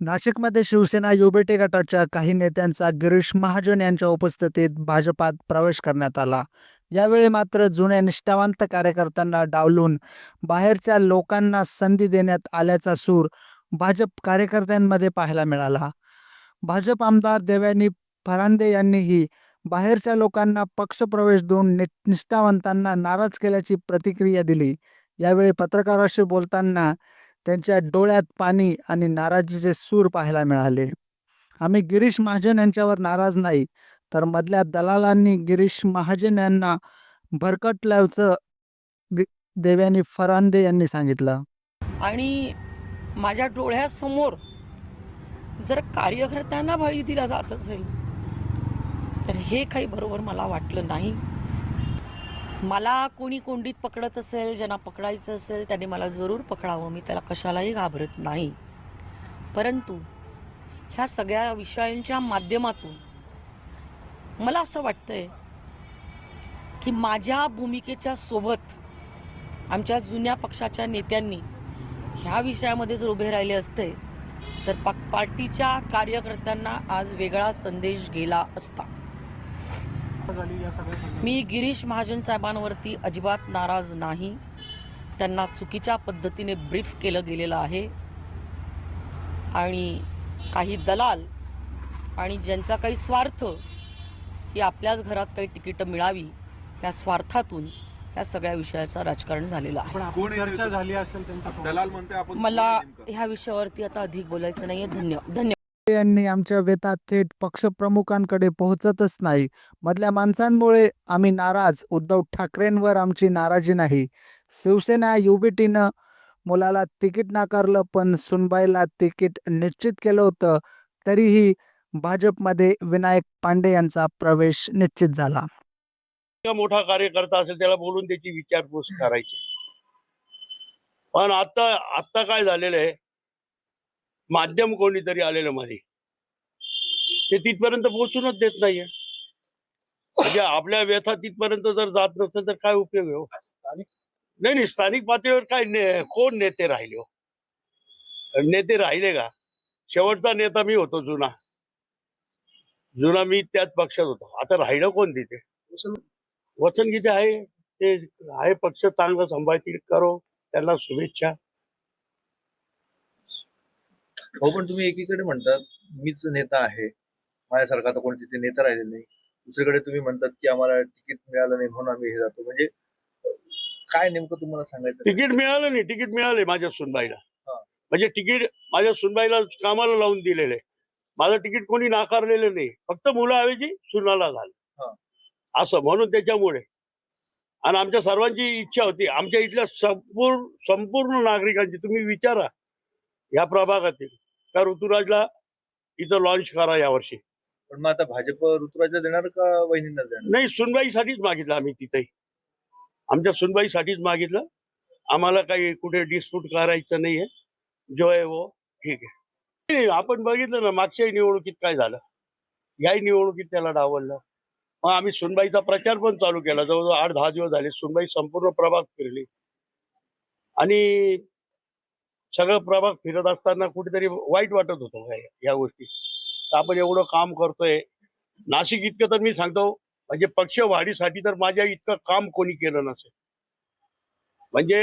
नाशिकमध्ये शिवसेना युबेटे गटाच्या काही नेत्यांचा गिरीश महाजन यांच्या उपस्थितीत भाजपात प्रवेश करण्यात आला. यावेळी मात्र जुन्या निष्ठावंत कार्यकर्त्यांना डावलून बाहेरच्या लोकांना संधी देण्यात आल्याचा सूर भाजप कार्यकर्त्यांमध्ये पाहायला मिळाला. भाजप आमदार देवयानी फरांदे यांनीही बाहेरच्या लोकांना पक्षप्रवेश देऊन नि निष्ठावंतांना नाराज केल्याची प्रतिक्रिया दिली. यावेळी पत्रकाराशी बोलताना त्यांच्या डोळ्यात पाणी आणि नाराजीचे सूर पाहायला मिळाले. आम्ही गिरीश महाजन यांच्यावर नाराज नाही तर मधल्या दलालांनी गिरीश महाजन यांना भरकटल्याचं देव्यानी फरांदे यांनी सांगितलं. आणि माझ्या डोळ्यासमोर जर कार्यकर्त्यांना बळी दिला जात असेल तर हे काही बरोबर मला वाटलं नाही. मला कोणी कोंडीत पकडत असेल ज्यांना पकडायचं असेल त्याने मला जरूर पकडावं. मी त्याला कशालाही घाबरत नाही. परंतु ह्या सगळ्या विषयांच्या माध्यमातून मला असं वाटतंय की माझ्या भूमिकेच्या सोबत आमच्या जुन्या पक्षाच्या नेत्यांनी ह्या विषयामध्ये जर उभे राहिले असते तर पा पार्टीच्या कार्यकर्त्यांना आज वेगळा संदेश गेला असता. मी गिरीश महाजन साहेबांवरती अजिबात नाराज नाही. त्यांना चुकीच्या पद्धतीने ब्रीफ केलं गेलेलं आहे. आणि काही दलाल आणि ज्यांचा काही स्वार्थ की आपल्याच घरात काही तिकीटं मिळावी या स्वार्थातून ह्या सगळ्या विषयाचं राजकारण झालेलं आहे. पण आपण कोण चर्चा येते? झाली असेल त्यांच्या दलाल म्हणते आपण मला? ह्या विषयावरती आता अधिक बोलायचं नाहीये. धन्यवाद धन्यवाद यांनी आमच्या वेतात थेट पक्षप्रमुखांकडे पोहोचतच नाही. मधल्या माणसांमुळे आम्ही नाराज. उद्धव ठाकरेंवर आमची नाराजी नाही. शिवसेना युबीटीनं मुलाला तिकीट नाकारलं पण सुनबाईला तिकीट निश्चित केलं होतं. तरीही भाजपमध्ये विनायक पांडे यांचा प्रवेश निश्चित झाला. मोठा कार्यकर्ता असेल त्याला बोलून त्याची विचारपूस करायची. पण आता आता काय झालेलं आहे? माध्यम कोणीतरी आलेलं मध्ये ते तिथपर्यंत पोहोचूनच देत नाहीये. म्हणजे आपल्या व्यथा तिथपर्यंत जर जात नसेल तर काय उपयोग आहे हो? नाही नाही स्थानिक पातळीवर काय ने- कोण नेते राहिले हो? नेते राहिले का? शेवटचा नेता मी होतो जुना. जुना मी त्याच पक्षात होतो. आता राहिलं कोण तिथे? वचन किती आहे ते आहे पक्ष चांगलं सांभाळतील करो त्यांना शुभेच्छा. हो पण तुम्ही एकीकडे म्हणतात मीच नेता आहे. माझ्यासारखा आता कोणी तिथे नेता राहिलेला नाही. दुसरीकडे तुम्ही म्हणतात की आम्हाला तिकीट मिळालं नाही म्हणून आम्ही हे जातो. म्हणजे काय नेमकं तुम्हाला सांगायचं? तिकीट मिळालं नाही. तिकीट मिळाले माझ्या सुनबाईला. म्हणजे तिकीट माझ्या सुनबाईला कामाला लावून दिलेलं आहे. माझं तिकीट कोणी नाकारलेलं नाही. फक्त मुलाऐवजी सुनाला. झालं. असं म्हणून त्याच्यामुळे. आणि आमच्या सर्वांची इच्छा होती. आमच्या इथल्या संपूर्ण संपूर्ण नागरिकांची तुम्ही विचारा. या प्रभागातील. का ऋतुराजला इथं लॉन्च करा यावर्षी? पण मग आता भाजप ऋतुराजला देणार का वहिनींना देणार? नाही सुनबाईसाठीच मागितलं आम्ही तिथे आमच्या सुनबाईसाठीच मागितलं. आम्हाला काही कुठे डिस्प्यूट करायचं नाहीये. जो आहे वो ठीक आहे. नाही, आपण बघितलं ना मागच्याही निवडणुकीत काय झालं? याही निवडणुकीत त्याला डावललं. मग आम्ही सुनबाईचा प्रचार पण चालू केला. जवळजवळ आठ दहा दिवस झाले. सुनबाई संपूर्ण प्रभाग फिरली. आणि सगळं प्रभाग फिरत असताना कुठेतरी वाईट वाटत होतं या गोष्टी. आपण एवढं काम करतोय. नाशिक इतकं तर मी सांगतो म्हणजे पक्ष वाढीसाठी तर माझ्या इतकं काम कोणी केलं नसेल. म्हणजे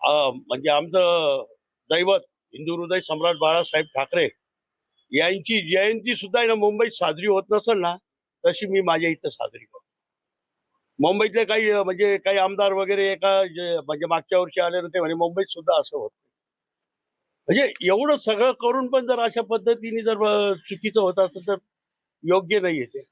अं, म्हणजे आमचं दैवत हिंदू हृदय सम्राट बाळासाहेब ठाकरे यांची जयंती सुद्धा ना मुंबईत साजरी होत नसेल ना तशी मी माझ्या इथं साजरी करतो. मुंबईतले काही म्हणजे काही आमदार वगैरे एका म्हणजे मागच्या वर्षी आले ते म्हणे मुंबईत सुद्धा असं होत. म्हणजे एवढं सगळं करून पण जर अशा पद्धतीने जर चुकीचं होत असेल तर योग्य नाही ते.